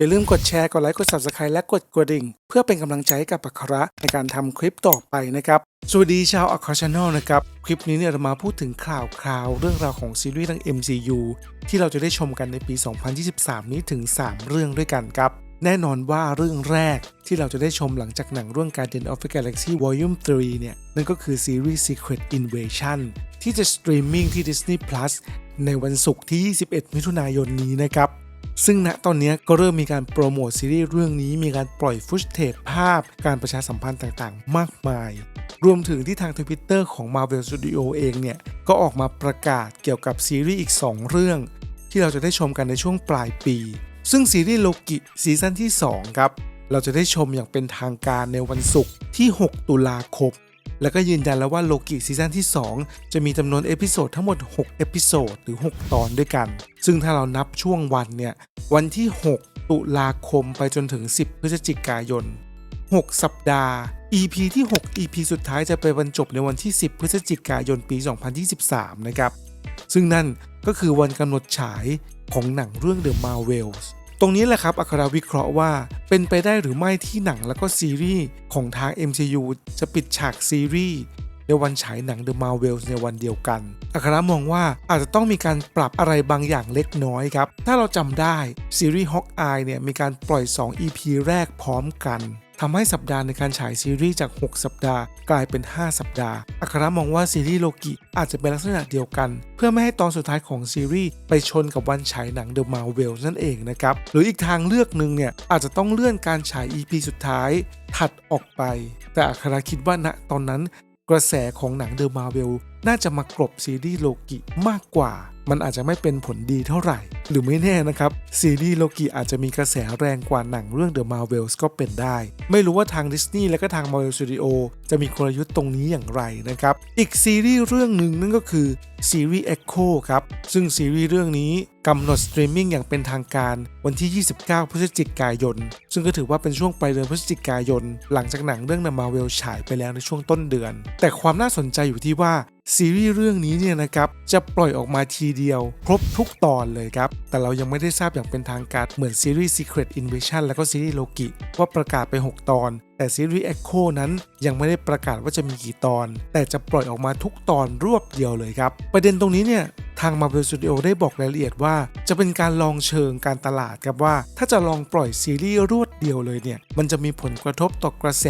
อย่าลืมกดแชร์กดไลค์กด subscribe และกดกระดิ่ง เพื่อเป็นกำลังใจให้กับอัคระในการทำคลิปต่อไปนะครับสวัสดีชาวอัครช n น l นะครับ คลิปนี้เนี่ยเรามาพูดถึงข่าวคราวเรื่องราวของซีรีส์ทั้ง MCU ที่เราจะได้ชมกันในปี 2023 นี้ถึง 3 เรื่องด้วยกันครับ แน่นอนว่าเรื่องแรกที่เราจะได้ชมหลังจากหนังเรื่อง Guardian of the Galaxy Volume 3 เนี่ยนั่นก็คือซีรีส์ Secret Invasion ที่จะสตรีมมิ่งที่ Disney Plus ในวันศุกร์ที่ 21 มิถุนายนนี้นะครับ ซึ่งณตอนนี้ก็เริ่มมีการโปรโมทซีรีส์เรื่องนี้มีการปล่อยฟุตเทจภาพ การประชาสัมพันธ์ต่างๆ มากมาย รวมถึงที่ทางทวิตเตอร์ของ Marvel Studio เองเนี่ย ก็ออกมาประกาศเกี่ยวกับซีรีส์อีก 2 เรื่อง ที่เราจะได้ชมกันในช่วงปลายปี ซึ่งซีรีส์โลกิซีซั่นที่ 2 ครับ เราจะได้ชมอย่างเป็นทางการในวันศุกร์ที่ 6 ตุลาคม แล้วก็ยืนยันแล้วว่าโลกิซีซั่นที่ 2 จะมีจำนวนเอพิโซดทั้งหมด 6 เอพิโซดหรือ 6 ตอนด้วยกัน ซึ่งถ้าเรานับช่วงวันเนี่ย วันที่ 6 ตุลาคมไปจนถึง 10 พฤศจิกายน 6 สัปดาห์ EP ที่ 6 EP สุดท้ายจะไปบรรจบในวันที่ 10 พฤศจิกายนปี 2023 นะครับ ซึ่งนั่นก็คือวันกำหนดฉายของหนังเรื่อง The Marvels ตรงนี้แหละครับอัคราวิเคราะห์ว่าเป็นไปได้หรือไม่ที่หนังแล้วก็ซีรีส์ของทาง MCU จะปิดฉากซีรีส์ในวันฉายหนัง The Marvels ในวันเดียวกัน อัครามองว่าอาจจะต้องมีการปรับอะไรบางอย่างเล็กน้อยครับ ถ้าเราจำได้ซีรีส์ Hawkeye เนี่ยมีการปล่อย 2 EP แรกพร้อมกัน ทำให้สัปดาห์ในการฉายซีรีส์จาก 6 สัปดาห์ กลายเป็น 5 สัปดาห์ อัครามองว่าซีรีส์โลกิอาจจะเป็นลักษณะเดียวกัน เพื่อไม่ให้ตอนสุดท้ายของซีรีส์ไปชนกับวันฉายหนัง The Marvel นั่นเองนะครับ หรืออีกทางเลือกหนึ่งเนี่ยอาจจะต้องเลื่อนการฉาย EP สุดท้ายถัดออกไป แต่อัคราคิดว่าณตอนนั้นกระแสของหนังเดอะมา r v เวล น่าจะมากรบซีรีส์โลกิมากกว่า มันอาจจะไม่เป็นผลดีเท่าไหร่ หรือไม่แน่นะครับ ซีรีส์โลกิอาจจะมีกระแสแรงกว่าหนังเรื่อง The Marvels ก็เป็นได้ ไม่รู้ว่าทางดิสนีย์และก็ทาง Marvel Studio จะมีกลยุทธ์ตรงนี้อย่างไรนะครับ อีกซีรีส์เรื่องหนึ่งนั่นก็คือซีรีส์ Echo ครับ ซึ่งซีรีส์เรื่องนี้กำหนดสตรีมมิ่งอย่างเป็นทางการวันที่ 29 พฤศจิกายน ซึ่งก็ถือว่าเป็นช่วงปลายเดือนพฤศจิกายน หลังจากหนังเรื่อง The Marvel ฉายไปแล้วในช่วงต้นเดือน แต่ความน่าสนใจอยู่ที่ว่า ซีรีส์เรื่องนี้เนี่ยนะครับจะปล่อยออกมาทีเดียว ครบทุกตอนเลยครับ แต่เรายังไม่ได้ทราบอย่างเป็นทางการเหมือนซีรีส์ Secret Invasion แล้วก็ซีรีส์โลกิว่าประกาศไป 6 ตอน แต่ซีรีส์ Echo นั้นยังไม่ได้ประกาศว่าจะมีกี่ตอน แต่จะปล่อยออกมาทุกตอนรวบเดียวเลยครับ ประเด็นตรงนี้เนี่ยทาง Marvel Studio ได้บอกรายละเอียดว่า จะเป็นการลองเชิงการตลาดครับว่า ถ้าจะลองปล่อยซีรีส์รวดเดียวเลยเนี่ย มันจะมีผลกระทบต่อกระแส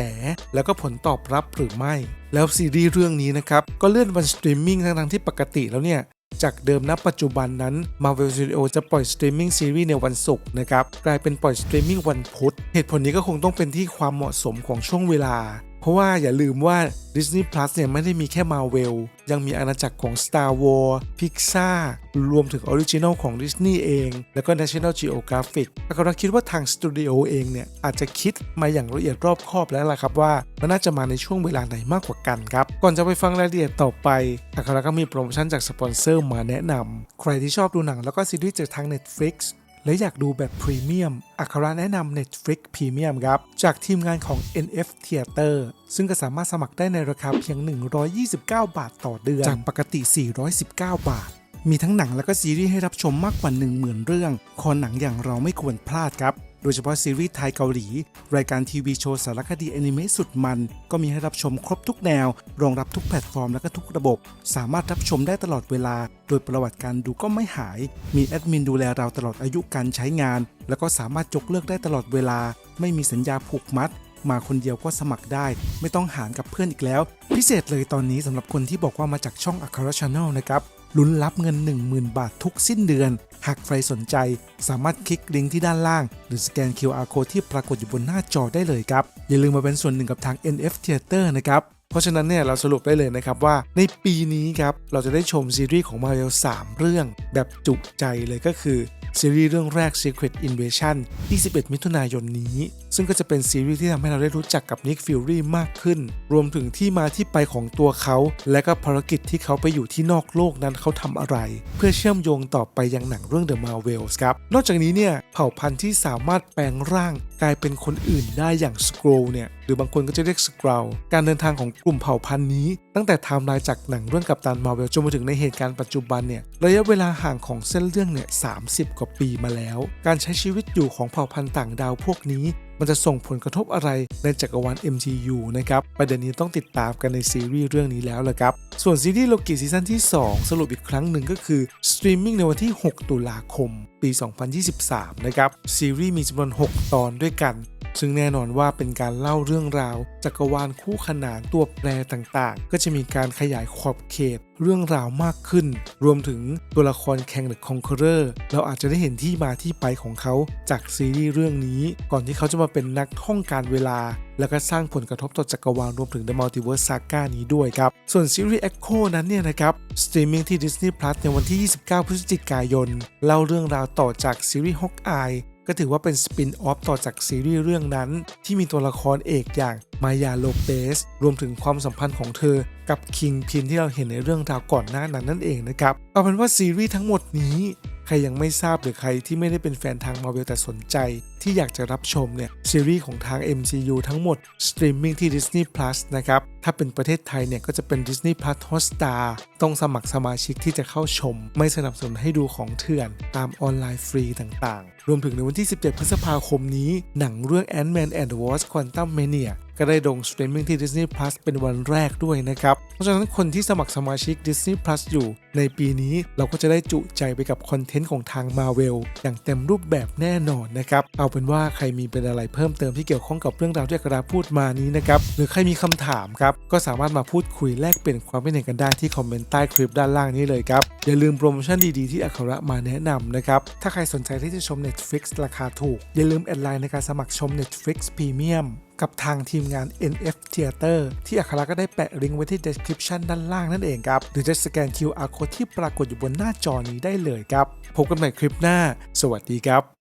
แล้วก็ผลตอบรับหรือไม่ แล้วซีรีส์เรื่องนี้นะครับ ก็เลื่อนวันสตรีมมิ่งทั้งๆที่ปกติแล้วเนี่ย จากเดิมณปัจจุบันนั้น Marvel Studio จะปล่อยสตรีมมิ่งซีรีส์ในวันศุกร์นะครับกลายเป็นปล่อยสตรีมมิ่งวันพุธ เหตุผลนี้ก็คงต้องเป็นที่ความเหมาะสมของช่วงเวลา เพราะว่าอย่าลืมว่า Disney Plus เนี่ยไม่ได้มีแค่ Marvel ยังมีอาณาจักรของ Star Wars Pixar รวมถึงออริจิน l ลของ Disney เอง แล้วก็ National Geographic แต่ก็คิดว่าทางสตูดิโอเองเนี่ย อาจจะคิดมาอย่างละเอียดรอบคอบแล้วล่ะครับว่า มันน่าจะมาในช่วงเวลาไหนมากกว่ากันครับ ก่อนจะไปฟังรายละเอียดต่อไปอัคราก็มีโปรโมชั่นจากสปอนเซอร์มาแนะนำใครที่ชอบดูหนังแล้วก็ซีรีส์จากทาง Netflix และอยากดูแบบพรีเมียมอัคราแนะนำ Netflix Premium ครับ จากทีมงานของ NF Theater ซึ่งก็สามารถสมัครได้ในราคาเพียง 129 บาทต่อเดือน จากปกติ 419 บาท มีทั้งหนังและก็ซีรีส์ให้รับชมมากกว่า 10,000 เรื่อง คอหนังอย่างเราไม่ควรพลาดครับ โดยเฉพาะซีรีส์ไทยเกาหลี รายการทีวีโชว์สารคดีแอนิเมะสุดมัน ก็มีให้รับชมครบทุกแนว รองรับทุกแพลตฟอร์มและก็ทุกระบบ สามารถรับชมได้ตลอดเวลา โดยประวัติการดูก็ไม่หาย มีแอดมินดูแลเราตลอดอายุการใช้งาน แล้วก็สามารถยกเลิกได้ตลอดเวลา ไม่มีสัญญาผูกมัดมาคนเดียวก็สมัครได้ ไม่ต้องหารกับเพื่อนอีกแล้ว พิเศษเลยตอนนี้สำหรับคนที่บอกว่ามาจากช่องอัครชาแนลนะครับ ลุ้นรับเงิน 10,000 บาททุกสิ้นเดือน หากใครสนใจ สามารถคลิกลิงก์ที่ด้านล่าง หรือสแกน QR code ที่ปรากฏอยู่บนหน้าจอได้เลยครับ อย่าลืมมาเป็นส่วนหนึ่งกับทาง NF Theater นะครับเพราะฉะนั้นเนี่ยเราสรุปได้เลยนะครับว่าในปีนี้ครับเราจะได้ชมซีรีส์ของ Marvel 3 เรื่อง แบบจุใจเลยก็คือซีรีส์เรื่องแรก Secret Invasion 21 มิถุนายนนี้ ซึ่งก็จะเป็นซีรีส์ที่ทำให้เราได้รู้จักกับนิกฟิลลี่มากขึ้น รวมถึงที่มาที่ไปของตัวเขา และก็ภารกิจที่เขาไปอยู่ที่นอกโลกนั้นเขาทำอะไร เพื่อเชื่อมโยงต่อไปยังหนังเรื่อง The Marvels ครับ นอกจากนี้เนี่ยเผ่าพันธุ์ที่สามารถแปลงร่างกลายเป็นคนอื่นได้อย่างสโครเนี่ยหรือบางคนก็จะเรียกสคราวการเดินทางของกลุ่มเผ่าพันธุ์นี้ ตั้งแต่ไทม์ไลน์จากหนังเรื่องกัปตันมาร์เวลจนมาถึงในเหตุการณ์ปัจจุบันเนี่ยระยะเวลาห่างของเส้นเรื่องเนี่ย30กว่าปีมาแล้ว การใช้ชีวิตอยู่ของเผ่าพันธุ์ต่างดาวพวกนี้ มันจะส่งผลกระทบอะไรในจักรวาล MCU นะครับประเด็นนี้ต้องติดตามกันในซีรีส์เรื่องนี้แล้วละครับ ส่วนซีรีส์โลกิซีซั่นที่ 2 สรุปอีกครั้งหนึ่งก็คือสตรีมมิ่งในวันที่ 6 ตุลาคม ปี 2023 นะครับซีรีส์มีจำนวน 6 ตอนด้วยกันซึ่งแน่นอนว่าเป็นการเล่าเรื่องราว จักรวาลคู่ขนานตัวแปรต่างๆ ก็จะมีการขยายขอบเขต เรื่องราวมากขึ้น รวมถึงตัวละครแข่งหรือคอนเคอร์เราอาจจะได้เห็นที่มาที่ไปของเขาจากซีรีส์เรื่องนี้ ก่อนที่เขาจะมาเป็นนักท่องการเวลา แล้วก็สร้างผลกระทบต่อจักรวาลรวมถึง The Multiverse Saga นี้ด้วยครับ ส่วนซีรีส์ Echo นั้นเนี่ยนะครับสตรีมมิ่งที่ Disney Plus ในวันที่ 29 พฤศจิกายน เล่าเรื่องราวต่อจากซีรีส์ Hawkeye ก็ถือว่าเป็นสปินออฟต่อจากซีรีส์เรื่องนั้น ที่มีตัวละครเอกอย่างมายาโลเปสรวมถึงความสัมพันธ์ของเธอ กับคิงพินที่เราเห็นในเรื่องราวก่อนหน้านั้นนั่นเองนะครับเอาเป็นว่าซีรีส์ทั้งหมดนี้ ใครยังไม่ทราบหรือใครที่ไม่ได้เป็นแฟนทางมา r v วลแต่สนใจ ที่อยากจะรับชมเนี่ยซีรีส์ของทาง MCU ทั้งหมดสตรีมมิ่งที่ Disney Plus นะครับ ถ้าเป็นประเทศไทยเนี่ยก็จะเป็น Disney Plus Hotstar ต้องสมัครสมาชิกที่จะเข้าชม ไม่สนับสนุนให้ดูของเถื่อน ตามออนไลน์ฟรีต่างๆ รวมถึงในวันที่ 17 พฤษภาคมนี้ หนังเรื่อง Ant-Man and the Wasp Quantum Mania ก็ได้ลงสตรีมมิ่งที่ Disney Plus เป็นวันแรกด้วยนะครับ เพราะฉะนั้นคนที่สมัครสมาชิก Disney Plus อยู่ ในปีนี้เราก็จะได้จุใจไปกับคอนเทนต์ของทาง Marvel อย่างเต็มรูปแบบแน่นอนนะครับ เอาเป็นว่าใครมีเป็นอะไรเพิ่มเติมที่เกี่ยวข้องกับเรื่องราวที่อัคราพูดมานี้นะครับ หรือใครมีคำถามครับ ก็สามารถมาพูดคุยแลกเปลี่ยนความคิดเห็นกันได้ที่คอมเมนต์ใต้คลิปด้านล่างนี้เลยครับ อย่าลืมโปรโมชั่นดีๆที่อัครามาแนะนำนะครับ ถ้าใครสนใจที่จะชม Netflix ราคาถูก อย่าลืมแอดไลน์ในการสมัครชม Netflix Premium กับทางทีมงาน NF Theater ที่อัคราก็ได้แปะลิงก์ไว้ที่ description ด้านล่างนั่นเองครับ หรือจะสแกน QR code ที่ปรากฏอยู่บนหน้าจอนี้ได้เลยครับ พบกันใหม่คลิปหน้า สวัสดีครับ